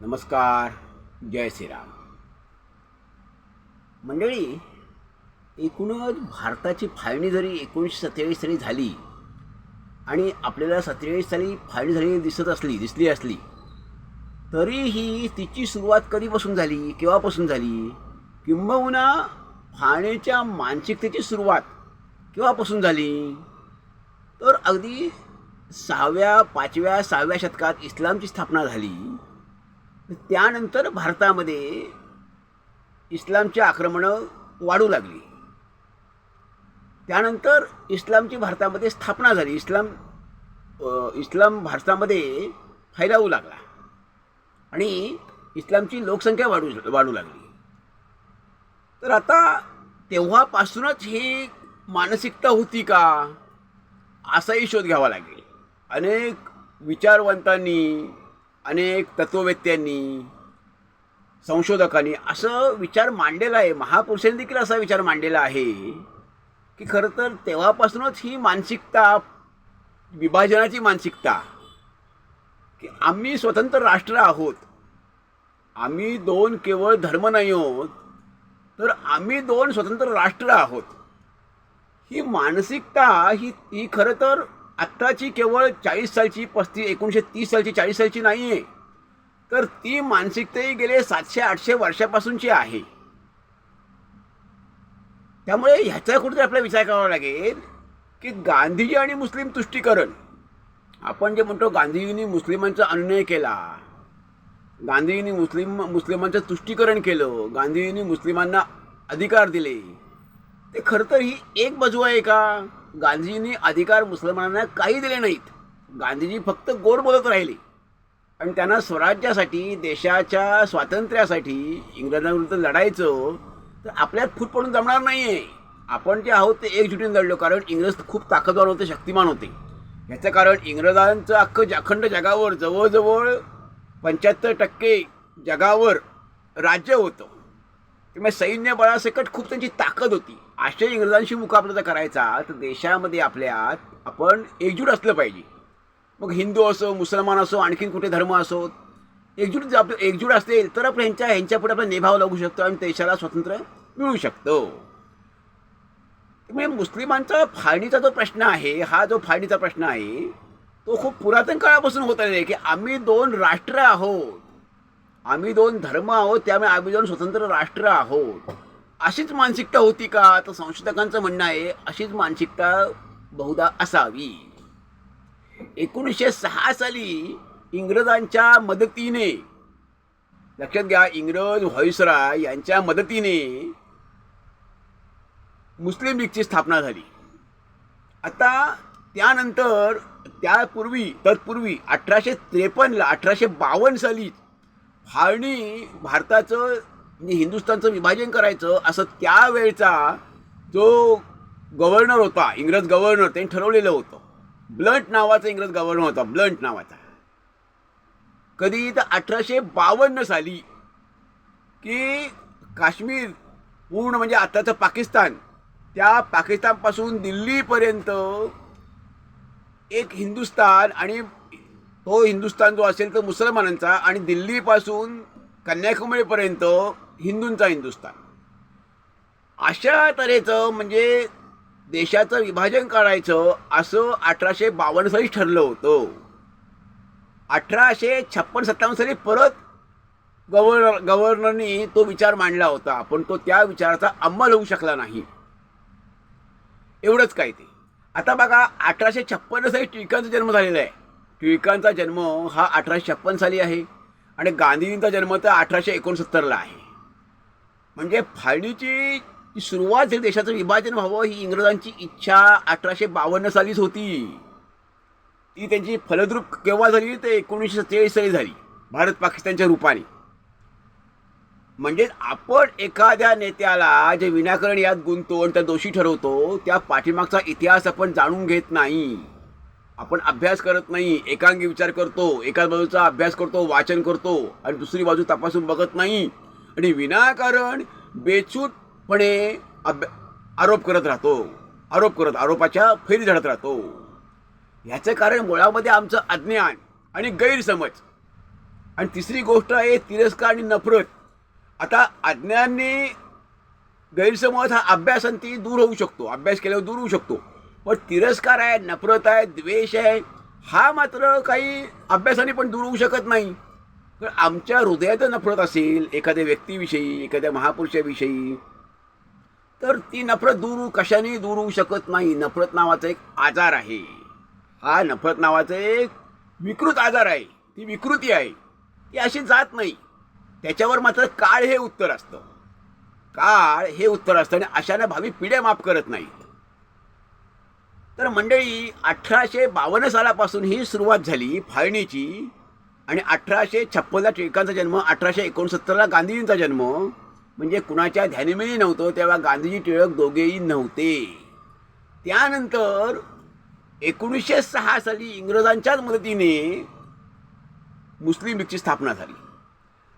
नमस्कार जय श्रीराम. मंडळी एकूणच भारताची फाळणी जरी एकोणीसशे सत्तेचाळीस साली झाली आणि आपल्याला सत्तेचाळीस साली फाळणी झालेली दिसत असली दिसली असली तरीही तिची सुरुवात कधीपासून झाली केव्हापासून झाली? किंबहुना फाळणीच्या मानसिकतेची सुरुवात केव्हापासून झाली? तर अगदी सहाव्या पाचव्या सहाव्या शतकात इस्लामची स्थापना झाली. त्यानंतर भारतामध्ये इस्लामची आक्रमणं वाढू लागली. त्यानंतर इस्लामची भारतामध्ये स्थापना झाली. इस्लाम इस्लाम भारतामध्ये फैलावू लागला. आणि इस्लामची लोकसंख्या वाढू वाढू लागली. तर आता तेव्हापासूनच ही मानसिकता होती का? असाही शोध घ्यावा लागेल. अनेक विचारवंतांनी अनेक तत्ववेत्यांनी संशोधकांनी असं विचार मांडलेला आहे. महापुरुषांनी देखील असा विचार मांडलेला आहे की खरं तर तेव्हापासूनच ही मानसिकता विभाजनाची मानसिकता की आम्ही स्वतंत्र राष्ट्र आहोत. आम्ही दोन केवळ धर्म नाही आहोत तर आम्ही दोन स्वतंत्र राष्ट्र आहोत. ही मानसिकता ही ही खरं तर आत्ताची केवळ चाळीस सालची पस्तीस एकोणीसशे तीस सालची चाळीस सालची नाही आहे तर ती मानसिकताही गेले सातशे आठशे वर्षापासूनची आहे. त्यामुळे ह्याचा कुठेतरी आपला विचार करावा लागेल की गांधीजी आणि मुस्लिम तुष्टीकरण. आपण जे म्हणतो गांधीजींनी मुस्लिमांचा अन्याय केला. गांधीजींनी मुस्लिम मुस्लिमांचं तुष्टीकरण केलं. गांधीजींनी मुस्लिमांना अधिकार दिले. ते खरं तर ही एक बाजू आहे का? गांधीजींनी अधिकार मुसलमानांना काही दिले नाहीत. गांधीजी फक्त गोड बोलत राहिले. आणि त्यांना स्वराज्यासाठी देशाच्या स्वातंत्र्यासाठी इंग्रजांविरुद्ध लढायचं तर आपल्यात फूट पडून जमणार नाही आहे आपण जे आहोत ते एकजुटीने लढलो कारण इंग्रज खूप ताकदवान होते शक्तिमान होते. याचं कारण इंग्रजांचं अख्खं अखंड जगावर जवळजवळ पंच्याहत्तर टक्के जगावर राज्य होतं. त्यामुळे सैन्य बळासकट खूप त्यांची ताकद होती. अशा इंग्रजांशी मुकाबला जर करायचा तर देशामध्ये आपल्यात आपण एकजूट असलं पाहिजे. मग हिंदू असो मुसलमान असो आणखीन कुठे धर्म असो एकजूट जर आपलं एकजूट असेल तर आपण ह्यांच्या ह्यांच्या पुढे आपला निभाव लागू शकतो आणि देशाला स्वातंत्र्य मिळू शकतो. त्यामुळे मुस्लिमांचा फाळणीचा जो प्रश्न आहे हा जो फाळणीचा प्रश्न आहे तो खूप पुरातन काळापासून होत आहे की आम्ही दोन राष्ट्र आहोत. आम्ही दोन धर्म आहोत त्यामुळे आम्ही दोन स्वतंत्र राष्ट्र आहोत. अशीच मानसिकता होती का? तर संशोधकांचं म्हणणं आहे अशीच मानसिकता बहुधा असावी. एकोणीसशे सहा साली इंग्रजांच्या मदतीने लक्षात घ्या इंग्रज व्हॉइसराय यांच्या मदतीने मुस्लिम लीगची स्थापना झाली. आता त्यानंतर त्यापूर्वी तत्पूर्वी अठराशे त्रेपन्नला अठराशे बावन्न साली फाळणी भारताचं म्हणजे हिंदुस्थानचं विभाजन करायचं असं त्यावेळचा जो गव्हर्नर होता इंग्रज गव्हर्नर त्यांनी ठरवलेलं होतं. ब्लंट नावाचा इंग्रज गव्हर्नर होता ब्लंट नावाचा. कधी तर अठराशे बावन्न साली की काश्मीर पूर्ण म्हणजे आताचं पाकिस्तान त्या पाकिस्तानपासून दिल्लीपर्यंत एक हिंदुस्तान आणि तो हिंदुस्थान जो असेल तर मुसलमानांचा आणि दिल्लीपासून कन्याकुमारीपर्यंत हिंदूंचा हिंदुस्तान. अशा तऱ्हेचं म्हणजे देशाचं विभाजन करायचं असं अठराशे बावन्न साली ठरलं होतं. अठराशे छप्पन सत्तावन्न साली परत गव्हर्नर गव्हर्नरनी तो विचार मांडला होता पण तो त्या विचाराचा अंमल होऊ शकला नाही. एवढंच काय ते. आता बघा अठराशे छप्पन्न साली टिळकांचा जन्म झालेला आहे. टिळकांचा जन्म हा अठराशे छप्पन साली आहे आणि गांधीजींचा जन्म तर अठराशे एकोणसत्तरला आहे. म्हणजे फाळणीची सुरुवात जे देशाचं विभाजन व्हावं ही इंग्रजांची इच्छा अठराशे बावन्न सालीच होती. ती त्यांची फलद्रूप केव्हा झाली? ते एकोणीसशे सत्तेचाळीस साली झाली भारत पाकिस्तानच्या रूपाने. म्हणजे आपण एखाद्या नेत्याला जे विनाकारण यात गुंतवून आणि त्या दोषी ठरवतो त्या पाठीमागचा इतिहास आपण जाणून घेत नाही. आपण अभ्यास करत नाही एकांगी विचार करतो एकाच बाजूचा अभ्यास करतो वाचन करतो आणि दुसरी बाजू तपासून बघत नाही आणि विनाकारण बेचूटपणे अभ्या आरोप करत राहतो आरोप करत आरोपाच्या फेरी झडत राहतो. ह्याचं कारण मुळामध्ये आमचं अज्ञान आणि गैरसमज. आणि तिसरी गोष्ट आहे तिरस्कार आणि नफरत. आता अज्ञानाने गैरसमज हा अभ्यासांती दूर होऊ शकतो अभ्यास केल्यावर दूर होऊ शकतो. पण तिरस्कार आहे नफरत आहे द्वेष आहे. हा मात्र काही अभ्यासाने पण दूर होऊ शकत नाही. तर आमच्या हृदयात नफरत असेल एखाद्या व्यक्तीविषयी एखाद्या महापुरुषाविषयी तर ती नफरत दूर कशाने दूर होऊ शकत नाही? नफरत नावाचा एक आजार आहे. हा नफरत नावाचा एक विकृत आजार आहे. ती विकृती आहे. ती अशी जात नाही. त्याच्यावर मात्र काळ हे उत्तर असतं. काळ हे उत्तर असतं आणि अशाने भावी पिढ्या माफ करत नाहीत. तर मंडळी अठराशे बावन्न सालापासून ही सुरुवात झाली फाळणीची आणि अठराशे छप्पनला टिळकांचा जन्म अठराशे एकोणसत्तरला गांधीजींचा जन्म. म्हणजे कुणाच्या ध्यानीमेही नव्हतं तेव्हा गांधीजी टिळक दोघेही नव्हते. त्यानंतर एकोणीसशे सहा साली इंग्रजांच्याच मदतीने मुस्लिम लीगची स्थापना झाली.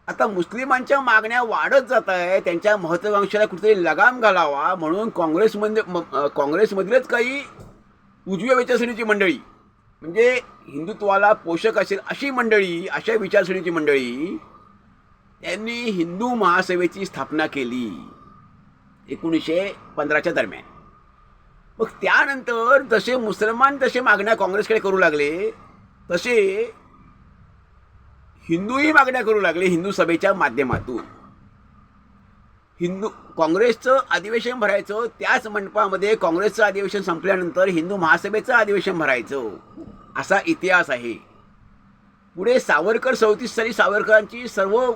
आता मुस्लिमांच्या मागण्या वाढत जात आहे त्यांच्या महत्वाकांक्षेला कुठेतरी लगाम घालावा म्हणून काँग्रेसमध्ये काँग्रेसमधलेच काही उजव्या विचारसरणीची मंडळी. म्हणजे हिंदुत्वाला पोषक असेल अशी मंडळी अशा विचारसरणीची मंडळी त्यांनी हिंदू महासभेची स्थापना केली. एकोणीसशे पंधराच्या दरम्यान. मग त्यानंतर जसे मुसलमान तसे मागण्या काँग्रेसकडे करू लागले तसे हिंदूही मागण्या करू लागले हिंदू सभेच्या माध्यमातून. हिंदू काँग्रेसचं अधिवेशन भरायचं त्याच मंडपामध्ये काँग्रेसचं अधिवेशन संपल्यानंतर हिंदू महासभेचं अधिवेशन भरायचं. असा इतिहास आहे. पुढे सावरकर चौतीस साली सावरकरांची सर्व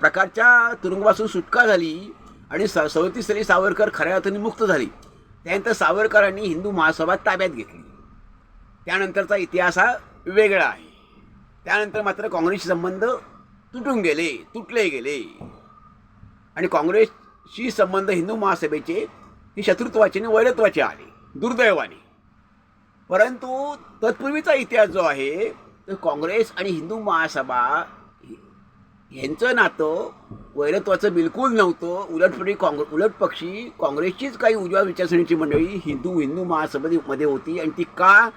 प्रकारच्या तुरुंगापासून सुटका झाली आणि स चौतीस साली सावरकर खऱ्या अर्थाने मुक्त झाली. त्यानंतर सावरकरांनी हिंदू महासभा ताब्यात घेतली. त्यानंतरचा इतिहास हा वेगळा आहे. त्यानंतर मात्र काँग्रेसचे संबंध तुटून गेले तुटले गेले. आणि काँग्रेसशी संबंध हिंदू महासभेचे हे शत्रुत्वाचे आणि वैरत्वाचे आले दुर्दैवाने. परंतु तत्पूर्वीचा इतिहास जो आहे तर काँग्रेस आणि हिंदू महासभा यांचं नातं वैरत्वाचं बिलकुल नव्हतं. उलटपणी काँग्रे उलट पक्षी काँग्रेसचीच काही उजव्या विचारसरणीची मंडळी हिंदू हिंदू महासभेमध्ये होती आणि ती का?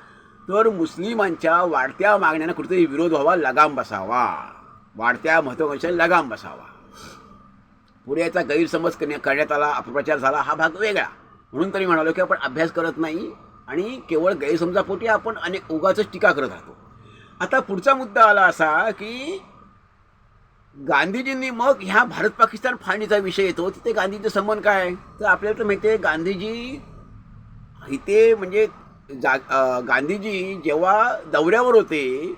तर मुस्लिमांच्या वाढत्या मागण्यांना कुठेतरी विरोध व्हावा लगाम बसावा. वाढत्या महत्वाकांक्षाला लगाम बसावा. पुढे याचा गैरसमज करण्यात आला अपप्रचार झाला हा भाग वेगळा. म्हणून तरी म्हणालो की आपण अभ्यास करत नाही आणि केवळ गैरसमजापोटी आपण अनेक उगाच टीका करत राहतो. आता पुढचा मुद्दा आला असा की गांधीजींनी मग ह्या भारत पाकिस्तान फाळणीचा विषय येतो तिथे गांधीचं संबंध काय? तर आपल्याला तर माहिती आहे गांधीजी इथे म्हणजे जा गांधीजी जेव्हा दौऱ्यावर होते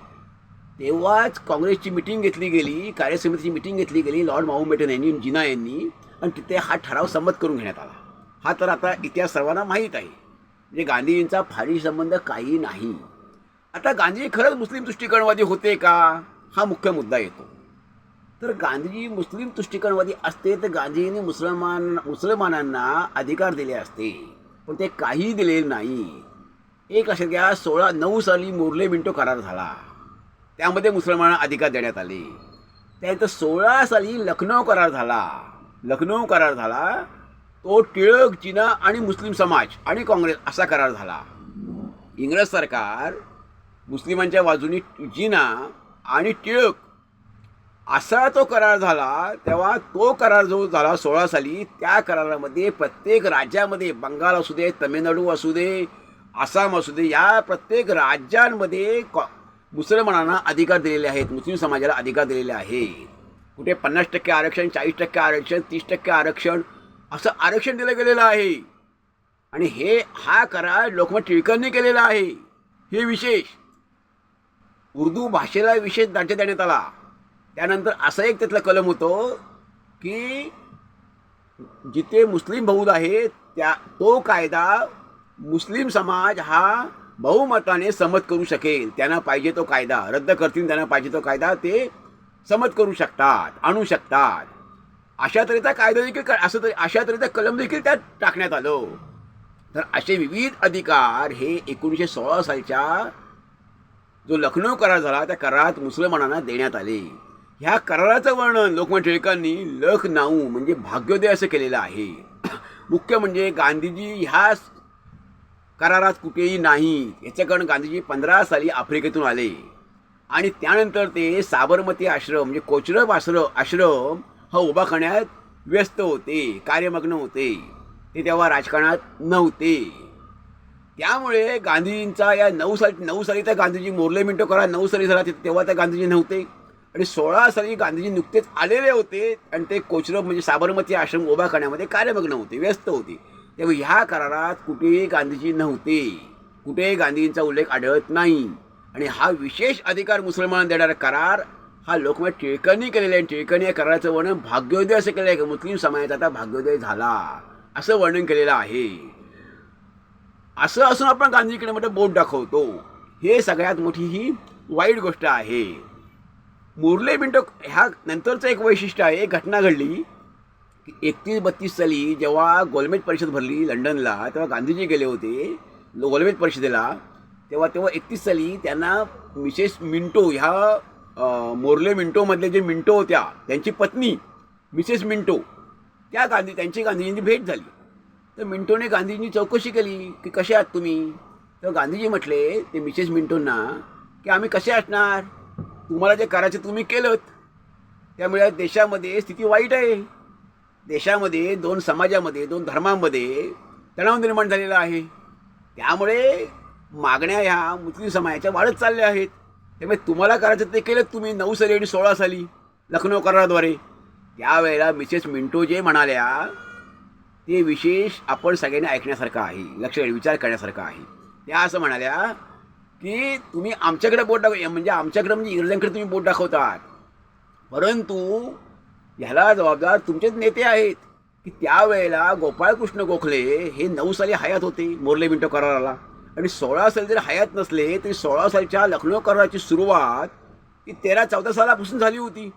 तेव्हाच काँग्रेसची मिटिंग घेतली गेली कार्यसमितीची मिटिंग घेतली गेली लॉर्ड माउंटबेटन यांनी जिना यांनी. आणि तिथे हा ठराव संमत करून घेण्यात आला. हा तर आता इतिहास सर्वांना माहीत आहे. म्हणजे गांधीजींचा फारी संबंध काही नाही. आता गांधीजी खरंच मुस्लिम तुष्टीकरणवादी होते का? हा मुख्य मुद्दा येतो. तर गांधीजी मुस्लिम तुष्टीकरणवादी असते तर गांधीजींनी मुसलमान मुसलमानांना अधिकार दिले असते. पण ते काही दिलेले नाही. एक अशा द्या सोळा नऊ साली मुरले मिंटो करार झाला. त्यामध्ये मुसलमानांना अधिकार देण्यात आले. त्यानंतर सोळा साली लखनौ करार झाला. लखनौ करार झाला. तो टिळक जिना आणि मुस्लिम समाज आणि काँग्रेस असा करार झाला. इंग्रज सरकार मुस्लिमांच्या बाजूनी जिना आणि टिळक असा तो करार झाला तेव्हा तो करार जो झाला सोळा साली त्या करारामध्ये प्रत्येक राज्यामध्ये बंगाल असू दे तमिळनाडू असू दे आसाम असू दे या प्रत्येक राज्यांमध्ये कॉ मुसलमानांना अधिकार दिलेले आहेत मुस्लिम समाजाला अधिकार दिलेले आहेत. कुठे पन्नास टक्के आरक्षण चाळीस टक्के आरक्षण तीस टक्के आरक्षण असं आरक्षण दिलं गेलेलं आहे. आणि हे हा करार लोकमत टिळकांनी केलेला आहे. हे विशेष उर्दू भाषेला विशेष दर्जा देण्यात आला. त्यानंतर असं एक त्यातलं कलम होतं की जिथे मुस्लिम बहुल आहे त्या तो कायदा मुस्लिम समाज हा बहुमताने समत करू शकेल. त्यांना पाहिजे तो कायदा. रद्द करतील त्यांना पाहिजे तो कायदा ते समत करू शकतात आणू शकतात. अशा तऱ्हेचा कायदा देखील असं तरी अशा तऱ्हेचा कलम देखील त्यात टाकण्यात आलं. तर असे विविध अधिकार हे एकोणीसशे सोळा सालच्या जो लखनौ करार झाला त्या करारात मुसलमानांना देण्यात आले. ह्या कराराचं वर्णन लोकमान्य टिळकांनी लख नाऊ म्हणजे भाग्योदय असं केलेलं आहे. मुख्य म्हणजे गांधीजी ह्या करारात कुठेही नाही. याचं कारण गांधीजी पंधरा साली आफ्रिकेतून आले. आणि त्यानंतर ते साबरमती आश्रम म्हणजे कोचरब आश्रम आश्रम हा उभा करण्यात व्यस्त होते कार्यमग्न होते. ते तेव्हा राजकारणात नव्हते. त्यामुळे गांधीजींचा या नऊ साली नऊ साली तर गांधीजी मोरले मिंटो करा नऊ साली झाला तेव्हा तर गांधीजी नव्हते. आणि सोळा साली गांधीजी नुकतेच आलेले होते आणि ते कोचरब म्हणजे साबरमती आश्रम उभा करण्यामध्ये कार्यमग्न होते व्यस्त होते. तेव्हा ह्या करारात कुठेही गांधीजी नव्हते. कुठेही गांधीजींचा उल्लेख आढळत नाही. आणि हा विशेष अधिकार मुसलमान देणारा करार हा लोकमत टिळकांनी केलेला आहे. टिळकांनी या कराराचं वर्णन भाग्योदय असं केलं आहे की? मुस्लिम समाजाचा आता भाग्योदय झाला. असं वर्णन केलेलं आहे. असं असून आपण गांधीजीकडे मोठं बोट दाखवतो. हे सगळ्यात मोठी ही वाईट गोष्ट आहे. मुरले मिंटो ह्या नंतरचं एक वैशिष्ट्य आहे एक घटना घडली. की एकतीस बत्तीस साली जेव्हा गोलमेज परिषद भरली लंडनला तेव्हा गांधीजी गेले होते गोलमेज परिषदेला तेव्हा तेव्हा एकतीस साली त्यांना मिसेस मिंटो ह्या मोर्ले मिंटोमधले जे मिंटो होत्या त्यांची पत्नी मिसेस मिंटो त्या गांधी त्यांची गांधीजींची भेट झाली. तर मिंटोने गांधीजींनी चौकशी केली की कसे आहात तुम्ही? तर गांधीजी म्हटले ते मिसेस मिंटोंना की आम्ही कसे असणार? तुम्हाला जे करायचं तुम्ही केलं त्यामुळे देशामध्ये स्थिती वाईट आहे. देशामध्ये दोन समाजामध्ये दोन धर्मांमध्ये तणाव निर्माण झालेला आहे. त्यामुळे मागण्या ह्या मुस्लिम समाजाच्या वाढत चालल्या आहेत. त्यामुळे तुम्हाला करायचं ते केलं तुम्ही नऊ साली आणि सोळा साली लखनौ कराराद्वारे. त्यावेळेला मिसेस मिंटो जे म्हणाल्या ते विशेष आपण सगळ्यांनी ऐकण्यासारखं आहे लक्ष विचार करण्यासारखं आहे. त्या असं म्हणाल्या की तुम्ही आमच्याकडे बोट दाखव म्हणजे आमच्याकडे म्हणजे इंग्रजांकडे तुम्ही बोट दाखवतात. परंतु ह्याला जबाबदार तुमचेच नेते आहेत की त्यावेळेला गोपाळकृष्ण गोखले हे नऊ साली हयात होते मोर्ले मिंटो कराराला. आणि सोळा साली जर हयात नसले तरी सोळा सालच्या लखनौ कराराची सुरुवात ती तेरा चौदा सालापासून झाली होती.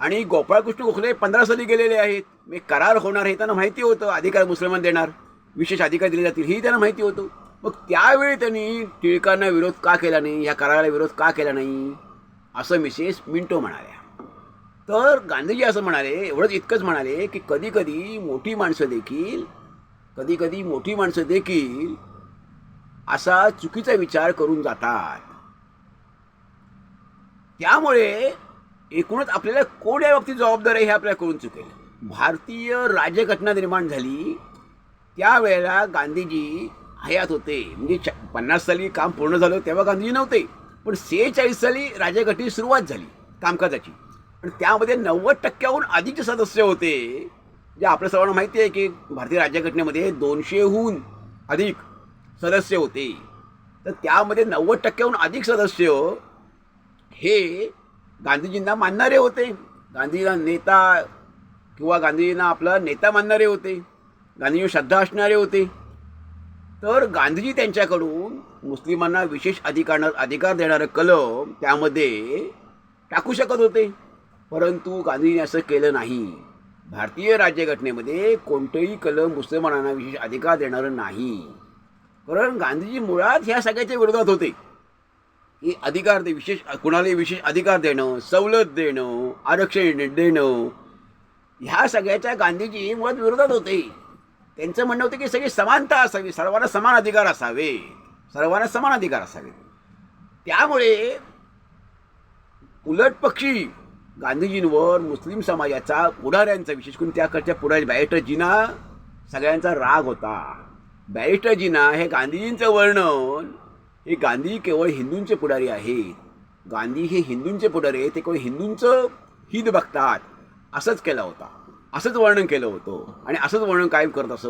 आणि गोपाळकृष्ण गोखले पंधरा साली गेलेले आहेत. मी करार होणार हे त्यांना माहिती होतं अधिकार मुसलमान देणार. विशेष अधिकार दिले जातील ही त्यांना माहिती होतं. मग त्यावेळी त्यांनी टिळकांना विरोध का केला नाही? ह्या कराराला विरोध का केला नाही? असं मिसेस मिंटो म्हणाल्या. तर गांधीजी असं म्हणाले एवढंच इतकंच म्हणाले की कधी कधी मोठी माणसं देखील कधी कधी मोठी माणसं देखील असा चुकीचा विचार करून जातात. त्यामुळे एकूणच आपल्याला कोण या बाबतीत जबाबदार आहे हे आपल्याला कळून चुकेल. भारतीय राज्यघटना निर्माण झाली त्यावेळेला गांधीजी हयात होते. म्हणजे च- पन्नास साली काम पूर्ण झालं तेव्हा गांधीजी नव्हते पण सेहेचाळीस साली राज्यघटनेची सुरुवात झाली कामकाजाची. आणि त्यामध्ये नव्वद टक्क्याहून अधिकचे सदस्य होते जे आपल्या सर्वांना माहिती आहे की भारतीय राज्यघटनेमध्ये दोनशेहून अधिक सदस्य होते. तर त्यामध्ये नव्वद टक्क्याहून अधिक सदस्य हे गांधीजींना मानणारे होते. गांधीजींना नेता किंवा गांधीजींना आपला नेता मानणारे होते. गांधीजी श्रद्धा असणारे होते. तर गांधीजी त्यांच्याकडून मुस्लिमांना विशेष अधिकार अधिकार देणारं कलम त्यामध्ये टाकू शकत होते. परंतु गांधींनी असं केलं नाही. भारतीय राज्यघटनेमध्ये कोणतंही कलम मुसलमानांना विशेष अधिकार देणारं नाही. कारण गांधीजी मुळात ह्या सगळ्याच्या विरोधात होते. की अधिकार दे विशेष कुणालाही विशेष अधिकार देणं सवलत देणं आरक्षण देणं ह्या सगळ्याच्या गांधीजी मुळात विरोधात होते. त्यांचं म्हणणं होतं की सगळी समानता असावी सर्वांना समान अधिकार असावे सर्वांना समान अधिकार असावे त्यामुळे उलट पक्षी गांधीजींवर मुस्लिम समाजाचा पुढाऱ्यांचा विशेष करून त्याकडच्या पुढारी बॅरिस्टरजीना सगळ्यांचा राग होता. बॅरिस्टरजीना हे गांधीजींचं वर्णन हे गांधी केवळ हिंदूंचे पुढारी आहेत. गांधी हे हिंदूंचे पुढारी आहेत ते केवळ हिंदूंचं हित बघतात. असंच केलं होता. असंच वर्णन केलं होतं. आणि असंच वर्णन कायम करत असत.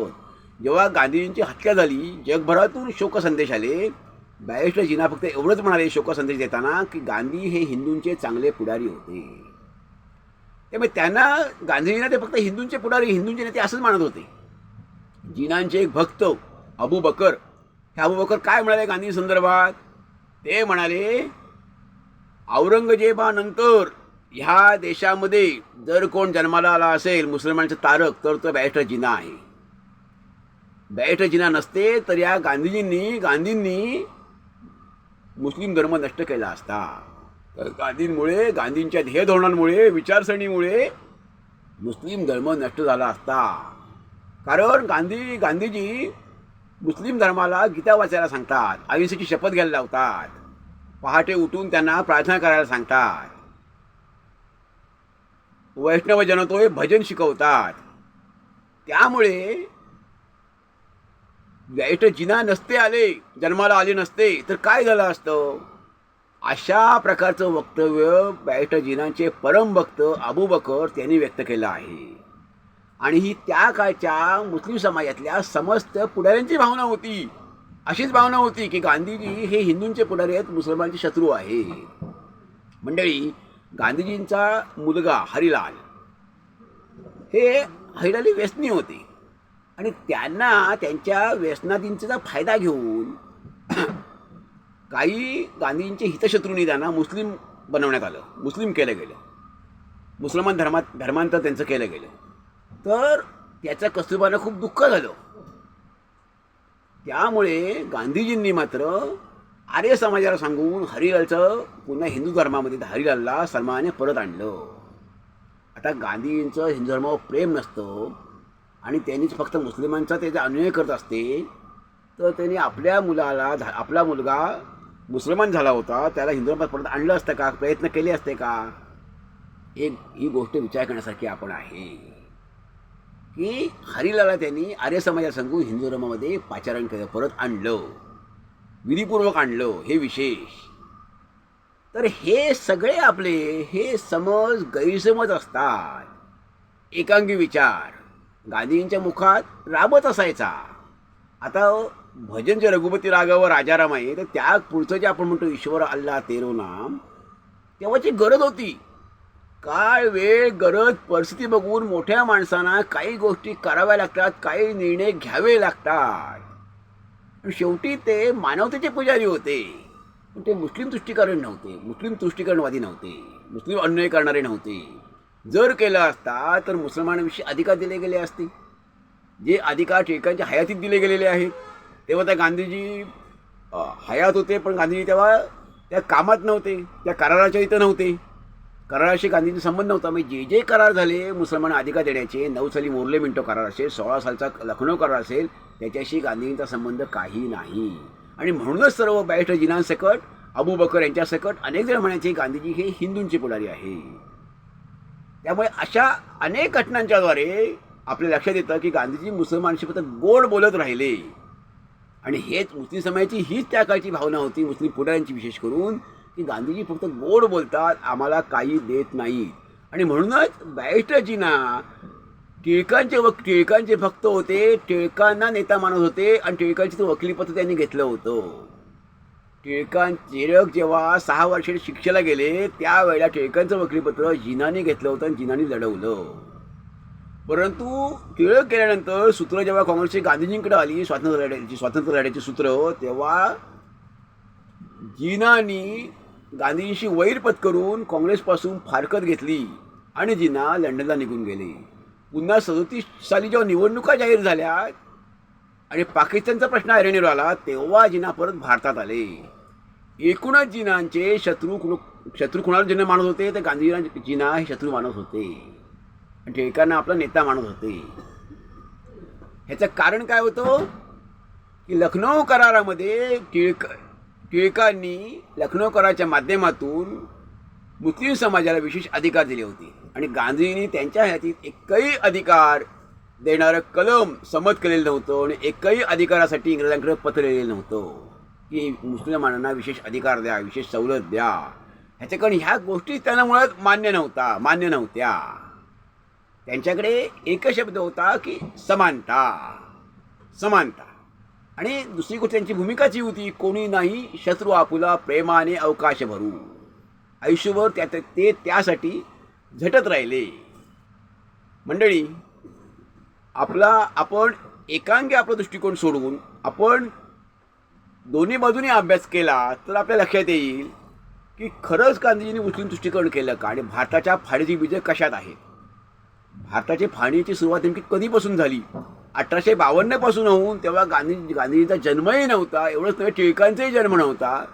जेव्हा गांधीजींची हत्या झाली जगभरातून शोकसंदेश आले बॅरिस्टरजीना फक्त एवढंच म्हणाले शोकसंदेश देताना की गांधी हे हिंदूंचे चांगले पुढारी होते. त्यामुळे त्यांना गांधीजींना ते फक्त हिंदूंचे पुढारी हिंदूंचे नेते असंच मानत होते. जिनांचे एक भक्त अबू बकर. हे अबू बकर काय म्हणाले गांधी संदर्भात? ते म्हणाले औरंगजेबानंतर ह्या देशामध्ये जर कोण जन्माला आला असेल मुसलमानचं तारक तर तो बॅरिस्टर जिना आहे. बॅरिस्टर जिना नसते तर या गांधीजींनी गांधींनी मुस्लिम धर्म नष्ट केला असता. तर गांधींमुळे गांधींच्या ध्येय धोरणांमुळे विचारसरणीमुळे मुस्लिम धर्म नष्ट झाला असता. कारण गांधी गांधीजी मुस्लिम धर्माला गीता वाचायला सांगतात. अहिंसेची शपथ घ्यायला लावतात. पहाटे उठून त्यांना प्रार्थना करायला सांगतात. वैष्णव जनतोय भजन शिकवतात. त्यामुळे वाईट जिना नसते आले जन्माला आले नसते तर काय झालं असतं? अशा प्रकारचं वक्तव्य बॅटजीनांचे परम परमभक्त अबू बकर त्यांनी व्यक्त केलं आहे. आणि ही त्या काळच्या मुस्लिम समाजातल्या समस्त पुढाऱ्यांची भावना होती. अशीच भावना होती की गांधीजी हे हिंदूंचे पुढारी आहेत मुसलमानचे शत्रू आहे मंडळी गांधीजींचा मुलगा हरिलाल हे हरिलाली व्यसनी होते. आणि त्यांना त्यांच्या व्यसनादींचा फायदा घेऊन काही गांधींचे हितशत्रूंनी त्यांना मुस्लिम बनवण्यात आलं. मुस्लिम केलं गेलं. मुसलमान धर्मात धर्मांतर त्यांचं केलं गेलं. तर त्याचं कस्तुरबानं खूप दुःख झालं. त्यामुळे गांधीजींनी मात्र आर्य समाजाला सांगून हरिलालचं पुन्हा हिंदू धर्मामध्ये हरिलालला सलमाने परत आणलं. आता गांधीजींचं हिंदू धर्मावर प्रेम नसतं आणि त्यांनीच फक्त मुस्लिमांचा त्याचा अन्वय करत असते तर त्यांनी आपल्या मुलाला आपला मुलगा मुसलमान झाला होता त्याला हिंदू धर्मात परत आणलं असतं का? प्रयत्न केले असते का? एक ही गोष्ट विचार करण्यासारखी आपण आहे. की हरिलाला त्यांनी आर्य समाजाला सांगून हिंदू धर्मामध्ये पाचारण केलं परत आणलं. विधीपूर्वक आणलं हे विशेष. तर हे सगळे आपले हे समज गैरसमज असतात. एकांगी विचार. गांधींच्या मुखात राबत असायचा. आता भजन जे रघुपती रागावर राजाराम आहे तर त्या पुढचं जे आपण म्हणतो ईश्वर अल्ला तेरो नाम तेव्हाची गरज होती. काय वेळ गरज परिस्थिती बघून मोठ्या माणसांना काही गोष्टी कराव्या लागतात काही निर्णय घ्यावे लागतात. शेवटी ते मानवतेचे पुजारी होते. पण ते मुस्लिम तुष्टीकरण नव्हते मुस्लिम तुष्टीकरणवादी नव्हते मुस्लिम अन्याय करणारे नव्हते. जर केलं असता तर मुसलमानांविषयी अधिकार दिले गेले असते. जे अधिकार टिकांच्या हयातीत दिले गेलेले आहेत. तेव्हा त्या गांधीजी हयात होते पण गांधीजी तेव्हा त्या कामात नव्हते त्या कराराच्या इथं नव्हते. कराराशी गांधीजी संबंध नव्हता. म्हणजे जे जे करार झाले मुसलमान अधिकार देण्याचे नऊ साली मोर्ले मिंटो करार असेल सोळा सालचा लखनौ करार असेल त्याच्याशी गांधीजींचा संबंध काही नाही. आणि म्हणूनच सर्व बॅरिस्टर जिनांसकट अबू बकर यांच्यासकट अनेक जण म्हणायचे गांधीजी हे हिंदूंचे पुढारी आहे. त्यामुळे अशा अनेक घटनांच्याद्वारे आपल्या लक्षात येतं की गांधीजी मुसलमानशी फक्त गोड बोलत राहिले. आणि हेच मुस्लिम समाजाची हीच त्या काळची भावना होती मुस्लिम पुढाऱ्यांची विशेष करून की गांधीजी फक्त गोड बोलतात आम्हाला काही देत नाही आणि म्हणूनच बॅरिस्टरजीना टिळकांचे व टिळकांचे भक्त होते टिळकांना नेता मानत होते आणि टिळकांचे ते वकिलीपत्र त्यांनी घेतलं होतं. टिळकां टिळक जेव्हा सहा वर्षाने शिक्षेला गेले त्यावेळेला टिळकांचं वकिलीपत्र जिनाने घेतलं होतं आणि जिनाने लढवलं. परंतु टिळक केल्यानंतर सूत्र जेव्हा काँग्रेसची गांधीजींकडे आली स्वातंत्र्य लढ्याची स्वातंत्र्य लढ्याची सूत्र तेव्हा जिनानी गांधीजींशी वैर पत्करून काँग्रेसपासून फारकत घेतली आणि जिना लंडनला निघून गेले. पुन्हा सदोतीस साली जेव्हा निवडणुका जाहीर झाल्या आणि पाकिस्तानचा प्रश्न ऐरणीवर आला तेव्हा जिना परत भारतात आले. एकूणच जिनांचे शत्रू कुण- शत्रू कुणाला जिना मानत होते? तर गांधीजींना जिना हे शत्रू मानत होते. म्हणजे टिळकांना आपला नेता मानत होते. ह्याचं कारण काय होतं? की लखनौ करारामध्ये टिळक टिळकांनी लखनौ कराराच्या माध्यमातून मुस्लिम समाजाला विशेष अधिकार दिले होते. आणि गांधींनी त्यांच्या हातीत एकही अधिकार देणारं कलम संमत केलेलं नव्हतं आणि एकही अधिकारासाठी इंग्रजांकडे पत्र लिहिलेलं नव्हतं. की मुस्लिमांना विशेष अधिकार द्या विशेष सवलत द्या. ह्याच्याकडून ह्या गोष्टी त्यांना मुळात मान्य नव्हता मान्य नव्हत्या. त्यांच्याकडे एक शब्द होता की समानता. समानता. आणि दुसरी गोष्ट त्यांची भूमिकाची होती कोणी नाही शत्रू आपुला प्रेमाने अवकाश भरू. आयुष्यभर त्या ते त्यासाठी झटत राहिले. मंडळी आपला आपण एकांगी आपला दृष्टिकोन सोडून आपण दोन्ही बाजूने अभ्यास केला तर आपल्या लक्षात येईल की खरंच गांधीजींनी मुस्लिम दृष्टिकोन केलं का? आणि भारताच्या फाडीची विजय कशात आहेत? भारताची फाळणीची सुरुवात नेमकी कधीपासून झाली? अठराशे बावन्नपासून होऊन तेव्हा गांधी गांधीजींचा जन्मही नव्हता एवढंच नव्हे टिळकांचाही जन्म नव्हता.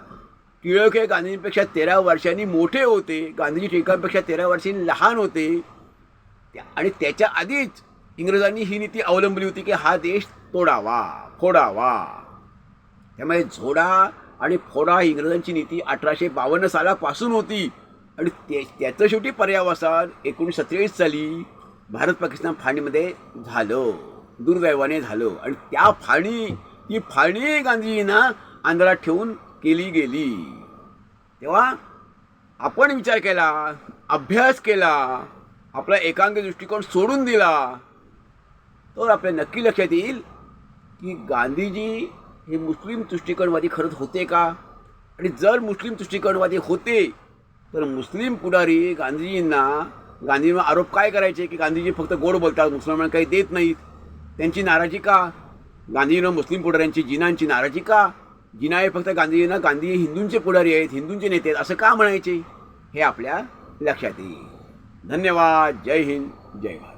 टिळक हे गांधीजींपेक्षा तेरा वर्षांनी मोठे होते. गांधीजी टिळकांपेक्षा तेरा वर्षांनी लहान होते. आणि त्याच्या आधीच इंग्रजांनी ही नीती अवलंबली होती की हा देश तोडावा फोडावा. त्यामुळे झोडा आणि फोडा ही इंग्रजांची नीती अठराशे बावन्न सालापासून होती. आणि ते त्याचं शेवटी पर्यावसान एकोणीसशे सत्तेचाळीस साली भारत पाकिस्तान फाळणीमध्ये झालं दुर्दैवाने झालं. आणि त्या फाळणी ही फाळणी गांधीजींना आंध्रात ठेवून केली गेली. तेव्हा आपण विचार केला अभ्यास केला आपला एकांगी दृष्टिकोन सोडून दिला तर आपल्या नक्की लक्षात येईल की गांधीजी हे मुस्लिम दृष्टिकोनवादी खरंच होते का? आणि जर मुस्लिम दृष्टिकोनवादी होते तर मुस्लिम पुढारी गांधीजींना गांधींवर आरोप काय करायचे की गांधीजी फक्त गोड बोलतात मुसलमान काही देत नाहीत? त्यांची नाराजी का? गांधीजीनं मुस्लिम पुढाऱ्यांची जिनांची नाराजी का? जिना हे फक्त गांधीजींना गांधी हे हिंदूंचे पुढारी आहेत हिंदूंचे नेते आहेत असं का म्हणायचे? हे आपल्या लक्षात येईल. धन्यवाद. जय हिंद. जय भारत.